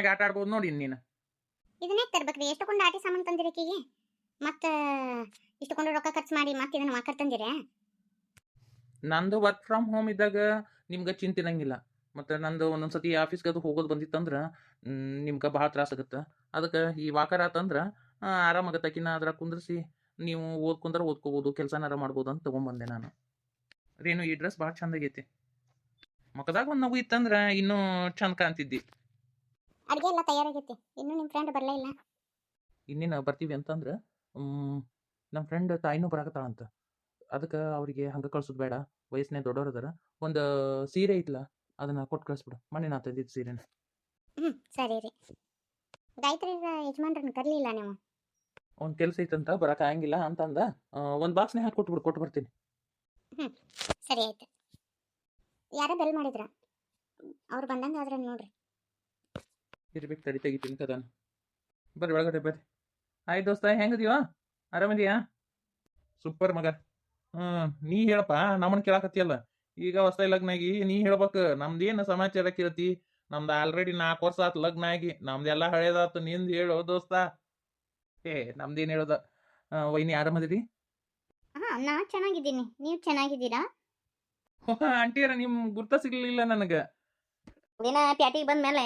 ಆರಾಮಾಗಿ ಆಟ ಆಡ್ಬೋದು ನೋಡಿ ನೀನು. ಇದನ್ನೇ ತರ್ಬೇಕ್ರಿ. ಎಷ್ಟು ಕೊಂಡು ಆಟಿ ಸಾಮಾನು ತಂದಿರಿ ಮತ್ತೆ ಮತ್ತ ಇಷ್ಟು ಕೊಂಡು ರೊಕ್ಕ ಖರ್ಚು ಮಾಡಿ ಮತ್ತೆ ಇದನ್ನ ವಾಕರ್ ತಂದಿರ? ನಂದು ವರ್ಕ್ ಫ್ರಮ್ ಹೋಮ್ ಇದ್ದಾಗ ನಿಮ್ಗೆ ಚಿಂತಿನಂಗಿಲ್ಲ ಮತ್ತು ನಂದು ಒಂದೊಂದ್ಸತಿ ಆಫೀಸ್ಗೆ ಅದು ಹೋಗೋದು ಬಂದಿತ್ತಂದ್ರೆ ನಿಮ್ಗೆ ಭಾಳ ತ್ರಾಸ ಆಗುತ್ತೆ. ಅದಕ್ಕೆ ಈ ವಾಕರ್ ಆತಂದ್ರೆ ಆರಾಮಾಗತ್ತೆ ಅದ್ರ ಕುಂದ್ರಿಸಿ ನೀವು ಓದ್ಕೊಂಡ್ರೆ ಓದ್ಕೋಬೋದು ಕೆಲಸನಾರ ಮಾಡ್ಬೋದು ಅಂತ ತೊಗೊಂಬಂದೆ ನಾನು. ರೇನು ಈ ಡ್ರೆಸ್ ಭಾಳ ಚಂದಾಗೈತಿ ಮಕದಾಗ ಒಂದು ನಗು ಇತ್ತಂದ್ರೆ ಇನ್ನೂ ಚಂದ ಕಾಣ್ತಿದ್ದಿ. ಅಡುಗೆ ಎಲ್ಲ ತಯಾರಾಗೈತಿ. ಇನ್ನೂ ನಿಮ್ಮ ಫ್ರೆಂಡ್ ಬರಲೇ ಇಲ್ಲ. ಇನ್ನೇನು ಬರ್ತೀವಿ ಅಂತಂದ್ರೆ ನಮ್ಮ ಫ್ರೆಂಡ್ ತಾಯಿನೂ ಬರಾಕತ್ತಾಳಂತ. ಅದಕ್ಕೆ ಅವರಿಗೆ ಹಂಗೆ ಕಳ್ಸೋದು ಬೇಡ ವಯಸ್ಸಿನ ದೊಡ್ಡವ್ರು ಅದಾರ. ಒಂದು ಸೀರೆ ಐತ್ಲ ಅದನ್ನ ಕೊಟ್ಟು ಕಳಿಸ್ಬಿಡು. ಮೊನ್ನೆ ನಾ ತಂದಿದ್ದು ಸೀರೆನ. ಹ್ಞೂ ಸರಿ ರೀ. ಗಾಯತ್ರಿ ಯಜಮಾನ್ರನ್ನ ಕರಲಿಲ್ಲ ನೀವು? ಒಂದು ಕೆಲಸ ಐತಂತ ಬರಕ್ಕೆ ಆಗಂಗಿಲ್ಲ ಅಂತಂದ ಒಂದು ಬಾಕ್ಸ್ನೇ ಹಾಕಿ ಕೊಟ್ಬಿಡು ಕೊಟ್ಟು ಬರ್ತೀನಿ. ಸರಿ ಆಯ್ತು. ಯಾರೋ ಬೆಲ್ ಮಾಡಿದ್ರ? ಅವ್ರು ಬಂದಂಗೆ ಆದ್ರೆ ನೋಡ್ರಿ. ಇರ್ಬೇಕು ತಡಿ ತೆಗಿತೀನಿ ಕದಾನ ಬರ್ರಿ ಒಳಗಡೆ ಬರ್ರಿ. ಆಯ್ತು ದೋಸ್ತ ಹೆಂಗದೀವ ಆರಾಮದಿಯಾ ಸೂಪರ್ ಮಗ. ಹ್ಮ್ ನೀ ಹೇಳಪ್ಪ ನಮ್ಮನ್ನ ಕೇಳಾಕತ್ತಿಯಲ್ಲ. ಈಗ ಹೊಸ ಲಗ್ನಾಗಿ ನೀ ಹೇಳ್ಬೇಕು ನಮ್ದೇನು ಸಮಾಚಾರ ಕೇಳ್ತಿ? ನಮ್ದು ಆಲ್ರೆಡಿ ನಾಲ್ಕು ವರ್ಷ ಆತು ಲಗ್ನ ಆಗಿ ನಮ್ದೆಲ್ಲ ಹಳೇದಾತು ನಿಂದು ಹೇಳು ದೋಸ್ತ. ಏ ನಮ್ದೇನು ಹೇಳೋದ? ವೈನಿ ಆರಾಮದಿರಿ ಹಾಂ ನಾ ಚೆನ್ನಾಗಿದ್ದೀನಿ. ನೀವು ಚೆನ್ನಾಗಿದ್ದೀರಾ? ಆಂಟಿಯರ ನಿಮ್ ಗುರ್ತ ಸಿಗ್ಲಿಲ್ಲ ನನಗೆ. ದಿನ ಪ್ಯಾಟಿಗೆ ಬಂದ್ಮೇಲೆ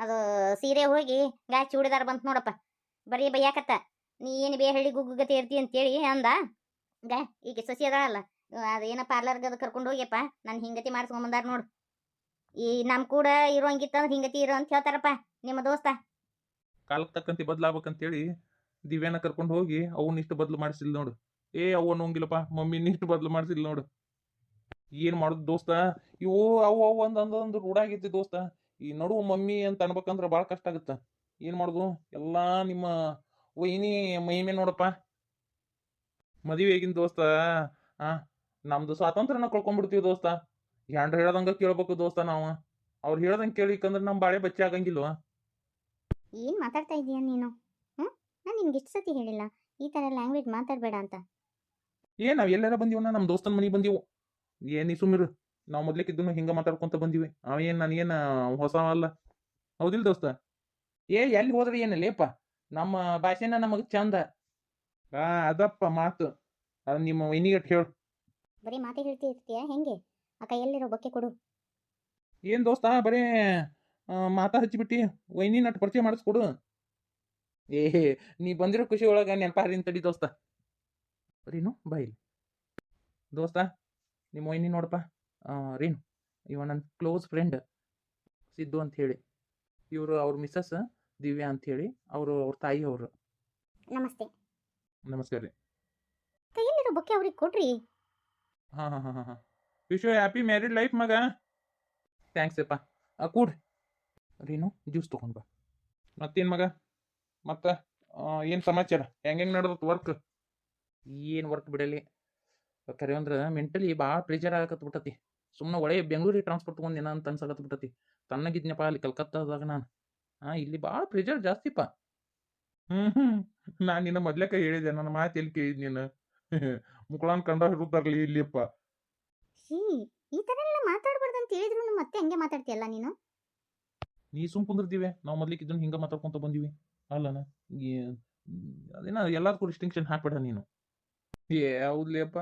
ಅದು ಸೀರೆ ಹೋಗಿ ಗಾಯ ಚೂಡಿದಾರ ಬಂತು ನೋಡಪ್ಪ. ಬರೀ ಬೈಯಾಕತ್ತ. ನೀ ಏನು ಬೇ ಹಳ್ಳಿ ಗುಗ್ಗುಗತಿ ಇರ್ತಿ ಅಂತೇಳಿ ಅಂದ. ಗಾ, ಈಗ ಸಸಿ ಅದಾಳಲ್ಲ. ಏನ ಪಾರ್ಲರ್ಗೆ ಅದು ಕರ್ಕೊಂಡು ಹೋಗ್ಯಪ್ಪ. ನಾನು ಹಿಂಗತಿ ಮಾಡಿಸ್ಕೊಂಬಂದಾರ ನೋಡು. ಈ ನಮ್ಮ ಕೂಡ ಇರೋಂಗಿತ್ತಂದ್ರೆ ಹಿಂಗತಿ ಇರೋ ಅಂತ ಹೇಳ್ತಾರಪ್ಪ ನಿಮ್ಮ ದೋಸ್ತ. ಕಾಲಕ್ಕೆ ತಕ್ಕಂತೆ ಬದಲಾಗ್ಬೇಕಂತೇಳಿ ದಿವ್ಯಾನ ಕರ್ಕೊಂಡು ಹೋಗಿ ಅವನಿಷ್ಟು ಬದಲು ಮಾಡಿಸಿಲ್ಲ ನೋಡು. ಏ, ಅವ್ವ ನೋಂಗಿಲ್ಲಪ್ಪ. ಮಮ್ಮಿ ಇಷ್ಟು ಬದಲು ಮಾಡಿಸಿಲ್ಲ ನೋಡು. ಏನು ಮಾಡೋದು ದೋಸ್ತ? ಇವು ಅವು ಅವು ಅಂದ್ ಅಂದ್ ಅಂದ್ ರೂಢ ಆಗೈತಿ ದೋಸ್ತ. ಈ ನಡು ಮಮ್ಮಿ ಅಂತ ಅನ್ಬೇಕಂದ್ರೆ ಭಾಳ ಕಷ್ಟ ಆಗುತ್ತೆ. ಏನು ಮಾಡೋದು? ಎಲ್ಲ ನಿಮ್ಮ ವೈನಿ ಮಹಿಮೆ ನೋಡಪ್ಪ. ಮದುವೆ ಆಗಿನ ದೋಸ್ತ ಆ ನಮ್ದು ಸ್ವಾತಂತ್ರ್ಯನ ಕಳ್ಕೊಂಡ್ಬಿಡ್ತೀವಿ ದೋಸ್ತ. ಹೆಂಡ್ರು ಹೇಳ್ದಂಗೆ ಕೇಳ್ಬೇಕು ದೋಸ್ತ ನಾವು. ಅವ್ರು ಹೇಳ್ದಂಗೆ ಕೇಳಿಕಂದ್ರ ನಮ್ ಬಾಳೆ ಬಚ್ಚೆ ಆಗಂಗಿಲ್ವ? ಏನು ಮಾತಾಡ್ತಾ ಇದೀಯ ನೀನು? ನಾನು ನಿನ್ಗೆ ಎಷ್ಟು ಸತಿ ಹೇಳಿಲ್ಲ. ಈ ಥರ ಲ್ಯಾಂಗ್ವೇಜ್ ಮಾತಾಡಬೇಡ ಅಂತ. ಏ ನಾವು ಎಲ್ಲಾರ ಬಂದೀವನ ನಮ್ಮ ದೋಸ್ತನ ಮನೆಗೆ ಬಂದೀವು. ಏನ್ ನೀ ಸುಮ್ಮಿರು ನಾವ್ ಮೊದ್ಲಿಕ್ಕಿದ್ದು ಹಿಂಗ ಮಾತಾಡ್ಕೊಂತ ಬಂದಿವಿ. ಅವ ನಾನು ನನಗೇನ ಹೊಸ ಅಲ್ಲ. ಹೌದಿಲ್ಲ ದೋಸ್ತ? ಏ ಎಲ್ಲಿ ಹೋದ್ರೆ ಏನು ಲೇಪ ನಮ್ಮ ಭಾಷೆನ ನಮಗೆ ಚಂದ. ಆ ಅದಪ್ಪ ಮಾತು. ಅದು ನಿಮ್ಮ ವೈನಿಗಟ್ ಹೇಳು. ಬರೀ ಮಾತೆ ಹೇಳ್ತಿ ಇರ್ತೀಯ? ಹೆಂಗೆ? ಆ ಕೈಯಲ್ಲಿರೋ ಬೊಕ್ಕೆ ಕೊಡು. ಏನ್ ದೋಸ್ತ ಬರೀ ಆ, ಮಾತಾ ಹಚ್ಚಿಬಿಟ್ಟಿ. ವೈನಿ ನಟ್ ಪರಿಚಯ ಮಾಡಿಸ್ಕೊಡು. ಏ ನೀ ಬಂದಿರೋ ಖುಷಿ ಒಳಗ ನೆನಪಾರಿನ ತಡಿ ದೋಸ್ತ. ಬರೀನು ಬಾಯಿಲ್ ದೋಸ್ತ ನಿಮ್ಮ ವೈನಿ ನೋಡಪ್ಪ. ರೀನು ಇವ ನನ್ನ ಕ್ಲೋಸ್ ಫ್ರೆಂಡ್ ಸಿದ್ದು ಅಂತ ಹೇಳಿ. ಇವರು ಅವ್ರ ಮಿಸ್ಸಸ್ ದಿವ್ಯಾ ಅಂತ ಹೇಳಿ ಅವರು ಅವ್ರ ತಾಯಿ ಅವರು. ನಮಸ್ತೆ. ನಮಸ್ಕಾರ ರೀ. ಕೈಯಲ್ಲಿರೋ ಬೊಕ್ಕೆ ಅವ್ರಿಗೆ ಕೊಡ್ರಿ? ಹಾಂ ಹಾಂ ಹಾಂ ಹಾಂ wish you happy married life ಮಗ. ಥ್ಯಾಂಕ್ಸ್ ಅಪ್ಪ. ಆ, ಕೂಡ್ರಿ ರೀನು ಜ್ಯೂಸ್ ತೊಗೊಂಡ್ ಬಾ. ಮತ್ತೇನು ಮಗ? ಮತ್ತೆ ಏನು ಸಮಾಚಾರ? ಹೆಂಗೆ ಹೆಂಗೆ ನಡೆದತ್ತು ವರ್ಕ್ ಏನು ವರ್ಕ್ ಬಿಡಲಿ? ಕರೆ ಅಂದ್ರೆ ಮೆಂಟಲಿ ಭಾಳ ಪ್ರೆಷರ್ ಆಗಕತ್ ಬಿಟ್ಟತಿ ಸುಮ್ಮನೆ ಒಳ್ಳೆ ಬೆಂಗಳೂರಿಗೆ ಟ್ರಾನ್ಸ್ಫರ್ ತೊಗೊಂಡಿನ ಅಂತ ಅನ್ಸಕತ್ ಬಿಟ್ಟತಿ. ತಣ್ಣಗಿದ್ನಪ್ಪ ಅಲ್ಲಿ ಕಲ್ಕತ್ತಾದಾಗ ನಾನು. ಹಾಂ ಇಲ್ಲಿ ಭಾಳ ಪ್ರೆಷರ್ ಜಾಸ್ತಿಪ್ಪ ಹ್ಞೂ ಹ್ಞೂ ನಾನು ನಿನ್ನ ಮೊದ್ಲೇಕ ಹೇಳಿದೆ ನನ್ನ ಮಾತು ಎಲ್ಲಿ ಕೇಳಿದ್ ನೀನು? ಮುಕ್ಕಳನ್ ಕಂಡ ಇರುತ್ತಾರಲಿ ಇಲ್ಲಿಪ್ಪ. ಹೀ ಈ ಥರ ಎಲ್ಲ ಮಾತಾಡ್ಬಾರ್ದು ಅಂತ ಹೇಳಿದ್ರು ಮತ್ತೆ ಹಂಗೆ ಮಾತಾಡ್ತೀಯಲ್ಲ ನೀನು? ನೀ ಸುಮ್ ಕುಂದಿರ್ತೀವಿ. ನಾವು ಮೊದ್ಲಿಕ್ಕೆ ಇದನ್ನ ಹಿಂಗ ಮಾತಾಡ್ಕೊಂತ ಬಂದಿವಿ. ಅಲ್ಲನ? ಏ- ಅದೇನ ಎಲ್ಲಾರ್ಗೂ ಡಿಸ್ಟಿಂಕ್ಷನ್ ಹಾಕ್ಬೇಡ ನೀನು. ಏ ಹೌದ್ಲಿಯಪ್ಪ.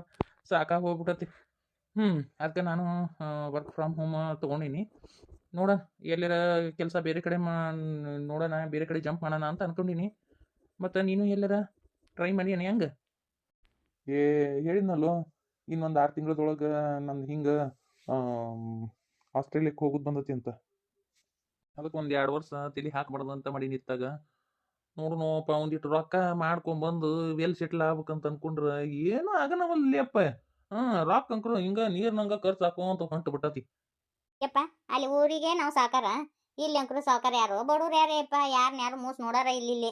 ಸಾಕಾಗಿ ಹೋಗ್ಬಿಟ್ಟತಿ ಹ್ಞೂ ಅದಕ್ಕೆ ನಾನು ವರ್ಕ್ ಫ್ರಮ್ ಹೋಮ್ ತೊಗೊಂಡಿನಿ. ನೋಡೋಣ ಎಲ್ಲರ ಕೆಲಸ ಬೇರೆ ಕಡೆ ಮಾ ನೋಡೋಣ ಬೇರೆ ಕಡೆ ಜಂಪ್ ಮಾಡೋಣ ಅಂತ ಅನ್ಕೊಂಡಿನಿ. ಮತ್ತು ನೀನು ಎಲ್ಲರ? ಟ್ರೈ ಮಾಡಿ ಹೆಂಗೆ? ಏ ಹೇಳಿದ್ನಲ್ಲೋ ಇನ್ನೊಂದು ಆರು ತಿಂಗಳದೊಳಗೆ ನಂದು ಹಿಂಗೆ ಆಸ್ಟ್ರೇಲಿಯಕ್ಕೆ ಹೋಗೋದು ಬಂದತಿ ಅಂತ. ಅದಕ್ಕೆ ಒಂದು ಎರಡು ವರ್ಷ ತಲೆ ಹಾಕ್ಬಾರ್ದು ಅಂತ ಮಾಡಿ ನಿಂತಾಗ ನೋಡೋಣಪ್ಪ ಒಂದಿಟ್ಟು ರೊಕ್ಕ ಮಾಡ್ಕೊಂಬಂದು ವೆಲ್ ಸೆಟ್ಲ್ ಆಗ್ಬೇಕಂತ ಅನ್ಕೊಂಡ್ರೆ ಏನೂ ಆಗನವಲ್ಲಪ್ಪ ಹಾಂ ರೊಕ್ಕ ಅಂಕರು ಹಿಂಗೆ ನೀರ್ನಂಗ ಖರ್ಚು ಹಾಕೋಂತ ಹೊಂಟು ಬಿಟ್ಟತಿ. ಯಪ್ಪ, ಅಲ್ಲಿ ಊರಿಗೆ ನಾವು ಸಾಕಾರ. ಇಲ್ಲಿ ಅಂಕರು ಸಾಕಾರ ಯಾರು? ಬಡವ್ರು ಯಾರೇ ಅಪ್ಪ ಯಾರನ್ನ ಯಾರು ಮೋಸ ನೋಡಾರ ಇಲ್ಲಿ ಇಲ್ಲಿ?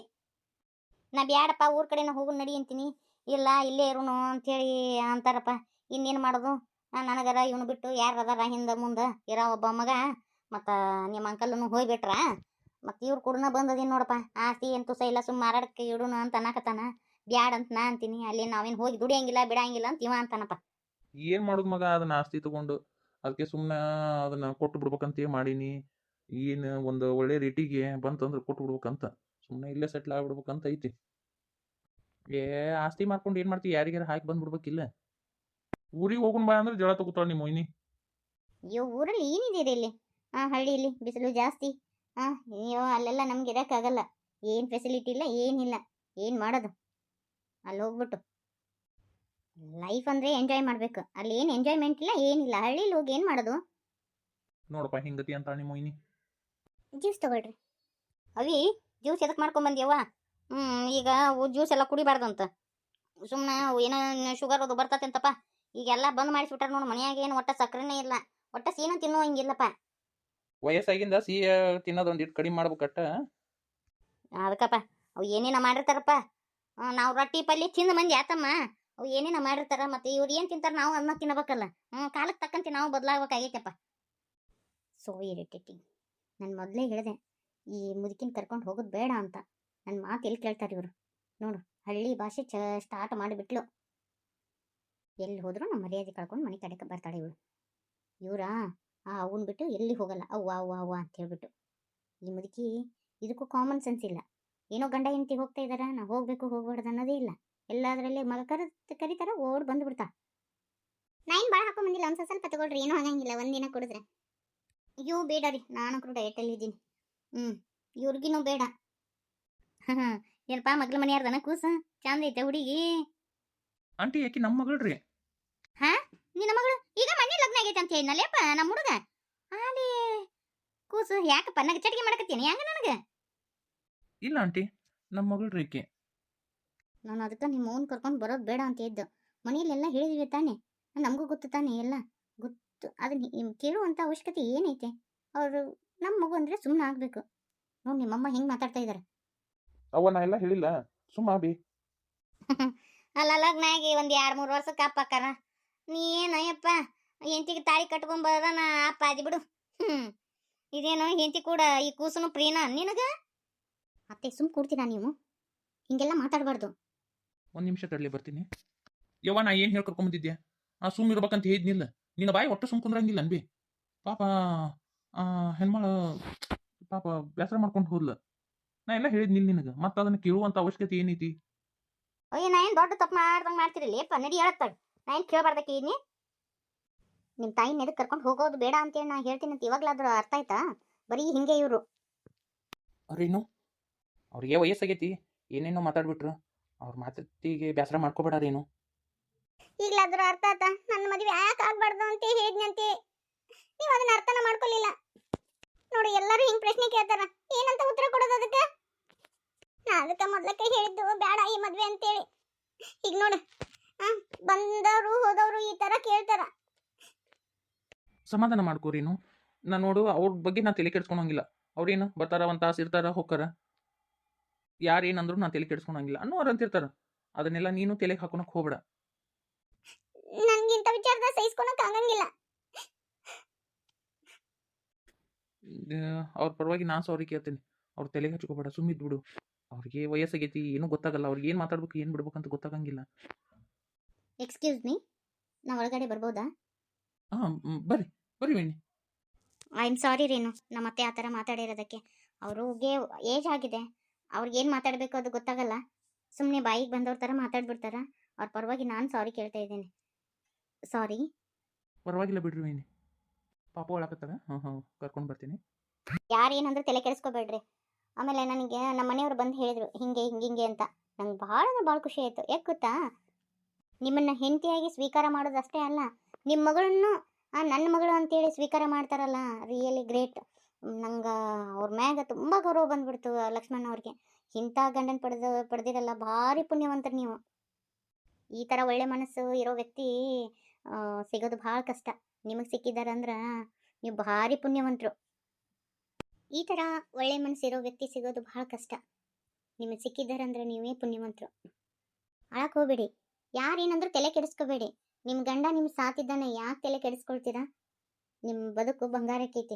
ನಾ ಬ್ಯಾಡಪ್ಪ, ಊರ್ ಕಡೆನ ಹೋಗು ನಡಿ ಅಂತೀನಿ. ಇಲ್ಲ, ಇಲ್ಲೇ ಇರುನು ಅಂತೇಳಿ ಅಂತಾರಪ್ಪ. ಇನ್ನೇನು ಮಾಡೋದು? ನನಗರ ಇವನು ಬಿಟ್ಟು ಯಾರು ಅದಾರ ಹಿಂದೆ ಮುಂದೆ? ಇರೋ ಒಬ್ಬ ಮಗ. ಮತ್ತು ನಿಮ್ಮ ಅಂಕಲ್ನು ಹೋಗ್ಬಿಟ್ರ? ಮತ್ತು ಇವ್ರು ಕೂಡ ಬಂದದೀನಿ ನೋಡಪ್ಪ? ಆಸ್ತಿ ಎಂತೂ ಸಹ ಇಲ್ಲ ಸುಮ್ಮ ಮಾರಾಡಕ್ಕೆ ಇಡುನು ಅಂತ ಅನ್ನಕತ್ತಾನ. ಬ್ಯಾಡ ಅಂತ ನಾ ಅಂತೀನಿ. ಅಲ್ಲಿ ನಾವೇನು ಹೋಗಿ ದುಡಿಯಂಗಿಲ್ಲ ಬಿಡಂಗಿಲ್ಲ ಅಂತ ಇವ ಅಂತಾನಪ್ಪ. ಏನು ಮಾಡೋದು ಮಗ? ಅದನ್ನ ಆಸ್ತಿ ತಗೊಂಡು ಅದಕ್ಕೆ ಸುಮ್ಮನೆ ಅದನ್ನ ಕೊಟ್ಟು ಬಿಡ್ಬೇಕಂತ ಮಾಡೀನಿ? ಏನು ಒಂದು ಒಳ್ಳೆ ರೇಟಿಗೆ ಬಂತಂದ್ರೆ ಕೊಟ್ಟು ಬಿಡ್ಬೇಕಂತ. ಸುಮ್ಮನೆ ಇಲ್ಲೇ ಸೆಟ್ಲ್ ಆಗ್ಬಿಡ್ಬೇಕಂತ ಐತಿ. ಏ ಆಸ್ತಿ ಮಾಡ್ಕೊಂಡು ಏನು ಮಾಡ್ತಿ? ಯಾರಿಗಾರ ಹಾಕಿ ಬಂದ್ಬಿಡ್ಬೇಕಿಲ್ಲ. ಊರಿಗೆ ಹೋಗೋಣ ಬಾ ಅಂದ್ರೆ ಜಳ ತಗೋತಾಳ ನಿಮ್ಮ ಮೊಯ್ನಿ ಅಯ್ಯೋ ಊರಲ್ಲಿ ಏನಿದೆ ಇಲ್ಲಿ? ಆ ಹಳ್ಳಿಯಲ್ಲಿ ಬಿಸಿಲು ಜಾಸ್ತಿ. ಆ ಅಯ್ಯೋ ಅಲ್ಲೆಲ್ಲ ನಮ್ಗೆ ಇರೋಕ್ಕಾಗಲ್ಲ. ಏನು ಫೆಸಿಲಿಟಿ ಇಲ್ಲ ಏನಿಲ್ಲ. ಏನು ಮಾಡೋದು? ಅಲ್ಲಿ ಹೋಗ್ಬಿಟ್ಟು. ಲೈಫ್ ಅಂದರೆ ಎಂಜಾಯ್ ಮಾಡಬೇಕು. ಅಲ್ಲಿ ಏನು ಎಂಜಾಯ್ಮೆಂಟ್ ಇಲ್ಲ ಏನಿಲ್ಲ. ಹಳ್ಳಿಲಿ ಹೋಗಿ ಏನು ಮಾಡೋದು? ನೋಡಪ್ಪ ಹಿಂಗತಿ ಅಂತ ನಿಮ್ಮ ಮೊಯ್ನಿ ಜ್ಯೂಸ್ ತಗೊಳ್ರಿ. ಅವಿ ಜ್ಯೂಸ್ ಎದಕ್ಕೆ ಮಾಡ್ಕೊಂಬಂದ್ಯವ್ವ? ಹ್ಞೂ ಈಗ ಜ್ಯೂಸ್ ಎಲ್ಲ ಕುಡಿಬಾರ್ದಂತ ಸುಮ್ಮನೆ ಏನೋ ಶುಗರ್ ಅದು ಬರ್ತತೆ ಅಂತಪ್ಪ. ಈಗೆಲ್ಲ ಬಂದ್ ಮಾಡಿಸ್ಬಿಟ್ಟಾರ ನೋಡು ಮನೆಯಾಗ ಏನು ಒಟ್ಟ ಸಕ್ಕರೆನೇ ಇಲ್ಲ. ಒಟ್ಟ ಸೀನ ತಿನ್ನೋ ಹಂಗಿಲ್ಲಪ್ಪ ವಯಸ್ಸಾಗಿಂದ ಸಿಹಿ ತಿನ್ನೋದು ಒಂದಿಟ್ಟು ಕಡಿಮೆ ಮಾಡ್ಬೇಕಟ್ಟ. ಅದಕ್ಕಪ್ಪ ಅವು ಏನೇನೋ ಮಾಡಿರ್ತಾರಪ್ಪ. ನಾವು ರೊಟ್ಟಿ ಪಲ್ಯ ತಿಂದ ಮಂದಿ ಆತಮ್ಮ. ಅವು ಏನೇನ ಮಾಡಿರ್ತಾರ ಮತ್ತೆ ಇವ್ರು ಏನು ತಿಂತಾರ ನಾವು ಅನ್ನ ತಿನ್ನಬೇಕಲ್ಲ ಹ್ಞೂ ಕಾಲಕ್ಕೆ ತಕ್ಕಂತೆ ನಾವು ಬದಲಾಗಬೇಕಾಗೈತಪ್ಪ. ಸೋ ಇರಿಟೇಟಿಂಗ್ ನಾನು ಮೊದಲೇ ಹೇಳಿದೆ, ಈ ಮುದುಕಿನ ಕರ್ಕೊಂಡು ಹೋಗೋದು ಬೇಡ ಅಂತ. ನನ್ನ ಮಾತು ಎಲ್ಲಿ ಕೇಳ್ತಾರೆ ಇವರು? ನೋಡು, ಹಳ್ಳಿ ಭಾಷೆ ಚ ಸ್ಟಾರ್ಟ್ ಮಾಡಿಬಿಟ್ಲು. ಎಲ್ಲಿ ಹೋದ್ರು ನಮ್ಮ ಮರ್ಯಾದೆ ಕಳ್ಕೊಂಡು ಮನೆ ಕಡೆಗೆ ಬರ್ತಾಳೆ ಇವಳು. ಇವರಾ, ಆ ಅವನ್ ಬಿಟ್ಟು ಎಲ್ಲಿ ಹೋಗಲ್ಲ. ಅವ್ವ ಅವ್ವ ಅವ್ವ ಅಂತ ಹೇಳ್ಬಿಟ್ಟು. ಈ ಮುದುಕಿ, ಇದಕ್ಕೂ ಕಾಮನ್ ಸೆನ್ಸ್ ಇಲ್ಲ. ಏನೋ ಗಂಡ ಹೆಂಡತಿ ಹೋಗ್ತಾ ಇದ್ದಾರ? ನಾ ಹೋಗ್ಬೇಕು ಹೋಗ್ಬಾರ್ದು ಅನ್ನೋದೇ ಇಲ್ಲ. ಎಲ್ಲಾದ್ರಲ್ಲಿ ಮಗ ಕರ ಕರಿತಾರ ಓಡ್ ಬಂದ್ಬಿಡ್ತಾ. ನೈನ್ ಭಾಳ ಹಾಕೊಂಡ್ ಬಂದಿಲ್ಲ ಒಂದ್ ಸ್ವಲ್ಪ ತಗೊಳ್ರಿ ಏನೂ ಆಗಂಗಿಲ್ಲ ಒಂದಿನ ಕುಡಿದ್ರೆ. ಅಯ್ಯೋ ಬೇಡ ರೀ ನಾನು ಕೂಡ ಡಯಟಲ್ಲಿ ಇದ್ದೀನಿ. ಹ್ಞೂ ಇವ್ರಿಗಿನೂ ಬೇಡ. ಏನಪ್ಪ ಮಗ್ಳ ಮನೆಯಾರ್ದನ ಕೂಸ? ಚಂದ ಐತೆ ಹುಡುಗಿ. ಆಂಟಿ ಯಾಕೆ ನಮ್ಮ ಮಗಳ್ರಿ ನಿನ್ನ ಮಗಳು? ಈಗ ಮನೆ ಲಗ್ನ ಆಗೈತೆ ಅಂತ ಹೇಳಿದ್ನಲ್ಲೇಪ್ಪ ನಮ್ಮ ಹುಡುಗ? ಆಲಿ ಕೂಸು ಯಾಕಪ್ಪ ನಗ ಚಟಿಗೆ ಮಾಡಕತ್ತೀನಿ ಹೆಂಗ ನನಗೆ? ಇಲ್ಲ ಆಂಟಿ ನಮ್ಮ ಮಗಳು ರೇಖೆ ನಾನು ಅದಕ್ಕೆ ನಿಮ್ಮ ಓನ್ ಕರ್ಕೊಂಡು ಬರೋದು ಬೇಡ ಅಂತ ಇದ್ದು. ಮನೆಯಲ್ಲೆಲ್ಲ ಹೇಳಿದೀವಿ ತಾನೆ. ನಮಗೂ ಗೊತ್ತು ತಾನೆ ಎಲ್ಲ. ಗೊತ್ತು. ಅದನ್ನ ಕೇಳುವಂಥ ಅವಶ್ಯಕತೆ ಏನೈತೆ? ಅವರು ನಮ್ಮ ಮಗು ಅಂದರೆ ಸುಮ್ಮನೆ ಆಗಬೇಕು. ನೋಡಿ ನಿಮ್ಮಮ್ಮ ಹೆಂಗೆ ಮಾತಾಡ್ತಾ ಇದ್ದಾರೆ ಅವ್ವ ನಾ ಎಲ್ಲ ಹೇಳಿಲ್ಲ. ಸುಮ್ಮ ಬಿ ಅಲ್ಲ ಲಗ್ನ ಆಗಿ ಒಂದು ಎರಡು ಮೂರು ವರ್ಷಕ್ಕೆ ಅಪ್ಪ ಅಕ್ಕಾರ. ನೀ ಏನಯ್ಯಪ್ಪ? ಹೆಂಡತಿಗೆ ತಾಳಿ ಕಟ್ಕೊಂಬರೋದನ ಅಪ್ಪ ಅದಿ ಬಿಡು. ಹ್ಞೂ ಇದೇನು ಹೆಂಡತಿ ಕೂಡ ಈ ಕೂಸನು ಪ್ರೀನಾ ನಿನಗ? ಅತ್ತೆ ಸುಮ್ ಕೂಡ್ತೀರಾ ನೀವು? ಹಿಂಗೆಲ್ಲ ಮಾತಾಡಬಾರ್ದು. ಒಂದು ನಿಮಿಷ ತಡಲಿ ಬರ್ತೀನಿ. ಯವ್ವ ನಾ ಏನು ಹೇಳಿ ಕರ್ಕೊಂಬಂದಿದ್ಯಾ ಆ ಸುಮ್ ಇರ್ಬೇಕಂತ ಹೇಳಿದ್ನಿಲ್ಲ. ನಿನ್ನ ಬಾಯಿ ಒಟ್ಟು ಸುಮ್ ಕುಂದ್ರಂಗಿಲ್ಲ ಅನ್ಬಿ. ಪಾಪ ಆ ಹೆಣ್ಮಳು ಪಾಪ ಬೇಸರ ಮಾಡ್ಕೊಂಡು ಹೋದ್ಲ. ನಾ ಎಲ್ಲ ಹೇಳಿದ್ನಿಲ್ಲ ನಿನಗೆ. ಮತ್ತೆ ಅದನ್ನ ಕೇಳುವಂತ ಅವಶ್ಯಕತೆ ಏನೈತಿ? ಅಯ್ಯ ನಾ ಏನು ದೊಡ್ಡ ತಪ್ಪು ಮಾಡ್ದಂಗೆ ಮಾಡ್ತಿರಲಿ. ಲೇಪ ನಡಿ ಹೇಳತ್ತಾಳ ನಾ ಏನು ಕೇಳಬಾರ್ದಕ್ಕೆ ಏನಿ ನಿಮ್ ತಾಯಿ ಎದಕ್ಕೆ ಕರ್ಕೊಂಡು ಹೋಗೋದು ಬೇಡ ಅಂತೇಳಿ ನಾ ಹೇಳ್ತೀನಿ ಅಂತ ಇವಾಗ್ಲಾದ್ರೂ ಅರ್ಥ ಆಯ್ತಾ? ಬರೀ ಹಿಂಗೆ ಇವರು. ಅವ್ರೇನು ಅವ್ರಿಗೆ ವಯಸ್ಸಾಗೈತಿ ಏನೇನೋ ಮಾತಾಡ್ಬಿಟ್ರು ಅವ್ರ ಮಾತಿಗೆ ಬೇಸರ ಮಾಡ್ಕೋಬೇಡಾರೇನು ಈಗಲಾದ್ರೂ ಅರ್ಥ ಆತ ನನ್ನ ಮದುವೆ ಯಾಕೆ ಆಗ್ಬಾರ್ದು ಅಂತ ಹೇಳಿದ್ನಂತೆ ನೀವು ಅದನ್ನ ಅರ್ಥನ ಮಾಡ್ಕೊಳ್ಳಿಲ್ಲ ನೋಡಿ ಎಲ್ಲರೂ ಹಿಂಗ್ ಪ್ರಶ್ನೆ ಕೇಳ್ತಾರ ಏನಂತ ಉತ್ತರ ಕೊಡೋದು ಅದಕ್ಕೆ? ನಾ ಅದಕ್ಕೆ ಮೊದ್ಲಕ್ಕೆ ಹೇಳಿದ್ದು ಬೇಡ ಈ ಮದ್ವೆ ಅಂತೇಳಿ. ಈಗ ನೋಡು ಆ ಬಂದವರು ಹೋದವರು ಈ ತರ ಕೇಳ್ತಾರ. ಸಮಾಧಾನ ಮಾಡ್ಕೋರೇನು ನಾನು ನೋಡು ಅವ್ರ ಬಗ್ಗೆ ನಾ ತಲೆ ಕೆಡ್ಸ್ಕೊಳಂಗಿಲ್ಲ. ಅವ್ರೇನು ಬರ್ತಾರ ಒಂದ್ ತಾಸು ಇರ್ತಾರ ಹೋಗ್ತಾರ ಯಾರು ಏನಂದ್ರು ನಾ ತಲೆ ಕೆಡ್ಸ್ಕೊಳಂಗಿಲ್ಲ ಅನ್ನೋರು ಅಂತಿರ್ತಾರ. ಅದನ್ನೆಲ್ಲ ನೀನು ತಲೆಗೆ ಹಾಕೊಳಕ್ ಹೋಗ್ಬೇಡ. ನನ್ಗಿಂತ ವಿಚಾರದ ಸಹಿಸ್ಕೊಳಕ್ ಆಗಂಗಿಲ್ಲ. ಅವ್ರ ಪರವಾಗಿ ನಾನು ಸಾರಿ ಕೇಳ್ತೀನಿ. ಅವ್ರ ತಲೆಗೆ ಹಚ್ಕೋಬೇಡ ಸುಮ್ಮಿದ್ ಬಿಡು. ಅವ್ರಿಗೆ ವಯಸ್ಸಾಗೈತಿ ಏನೂ ಗೊತ್ತಾಗಲ್ಲ. ಅವ್ರಿಗೆ ಏನು ಮಾತಾಡ್ಬೇಕು ಏನು ಬಿಡ್ಬೇಕು ಅಂತ ಗೊತ್ತಾಗಂಗಿಲ್ಲ. ಎಕ್ಸ್ಕ್ಯೂಸ್ ಮೀ ನಾ ಒಳಗಡೆ ಬರ್ಬೋದಾ? ಹಾಂ ಬರ್ರಿ ಬರ್ರಿ ವೇಣಿ. ಐ ಆಮ್ ಸಾರಿ ರೇನು ನಮ್ಮ ಅತ್ತೆ ಆ ಥರ ಮಾತಾಡಿರೋದಕ್ಕೆ. ಅವ್ರಿಗೆ ಏಜ್ ಆಗಿದೆ. ಅವ್ರಿಗೆ ಏನು ಮಾತಾಡಬೇಕು ಅದು ಗೊತ್ತಾಗಲ್ಲ. ಸುಮ್ಮನೆ ಬಾಯಿಗೆ ಬಂದವ್ರ ಥರ ಮಾತಾಡ್ಬಿಡ್ತಾರ. ಅವ್ರ ಪರವಾಗಿ ನಾನು ಸಾರಿ ಕೇಳ್ತಾ ಇದ್ದೀನಿ. ಸಾರಿ? ಪರವಾಗಿಲ್ಲ ಬಿಡ್ರಿ ವೇಣಿ ಪಾಪ ಒಳಕತ್ತಾಗ. ಹಾಂ ಹಾಂ ಕರ್ಕೊಂಡು ಬರ್ತೀನಿ. ಯಾರೇನಂದ್ರೆ ತಲೆ ಕೆಡಿಸ್ಕೋಬೇಡ್ರಿ. ಆಮೇಲೆ ನನಗೆ ನಮ್ಮ ಮನೆಯವ್ರು ಬಂದು ಹೇಳಿದ್ರು ಹಿಂಗೆ ಹಿಂಗೆ ಹಿಂಗೆ ಅಂತ. ನಂಗೆ ಭಾಳ ಅಂದ್ರೆ ಭಾಳ ಖುಷಿ ಆಯಿತು. ಯಾಕೆ ಗೊತ್ತಾ? ನಿಮ್ಮನ್ನು ಹೆಂಡತಿಯಾಗಿ ಸ್ವೀಕಾರ ಮಾಡೋದು ಅಷ್ಟೇ ಅಲ್ಲ ನಿಮ್ಮ ಮಗಳನ್ನು ಆ, ನನ್ನ ಮಗಳು ಅಂತೇಳಿ ಸ್ವೀಕಾರ ಮಾಡ್ತಾರಲ್ಲ ರಿಯಲಿ ಗ್ರೇಟ್ ನಂಗೆ ಅವ್ರ ಮ್ಯಾಗ ತುಂಬ ಗೌರವ ಬಂದ್ಬಿಡ್ತು ಲಕ್ಷ್ಮಣ್ ಅವ್ರಿಗೆ. ಇಂಥ ಗಂಡನ ಪಡೆದು, ಪಡೆದಿರಲ್ಲ, ಭಾರಿ ಪುಣ್ಯವಂತರು ನೀವು. ಈ ಥರ ಒಳ್ಳೆ ಮನಸ್ಸು ಇರೋ ವ್ಯಕ್ತಿ ಸಿಗೋದು ಭಾಳ ಕಷ್ಟ. ನಿಮಗೆ ಸಿಕ್ಕಿದ್ದಾರೆ ಅಂದ್ರೆ ನೀವು ಭಾರಿ ಪುಣ್ಯವಂತರು. ಈ ಥರ ಒಳ್ಳೆ ಮನಸ್ಸಿರೋ ವ್ಯಕ್ತಿ ಸಿಗೋದು ಭಾಳ ಕಷ್ಟ. ನಿಮಗೆ ಸಿಕ್ಕಿದ್ದಾರೆ ಅಂದ್ರೆ ನೀವೇ ಪುಣ್ಯವಂತರು. ಅಳಕ್ಕೆ ಹೋಗ್ಬೇಡಿ. ಯಾರೇನಂದ್ರೂ ತಲೆ ಕೆಡಿಸ್ಕೋಬೇಡಿ. ನಿಮ್ಮ ಗಂಡ ನಿಮ್ಮ ಸಾತಿದ್ದಾನೆ ಯಾಕೆ ತಲೆ ಕೆಡಿಸ್ಕೊಳ್ತೀರಾ? ನಿಮ್ಮ ಬದುಕು ಬಂಗಾರಕ್ಕೈತಿ.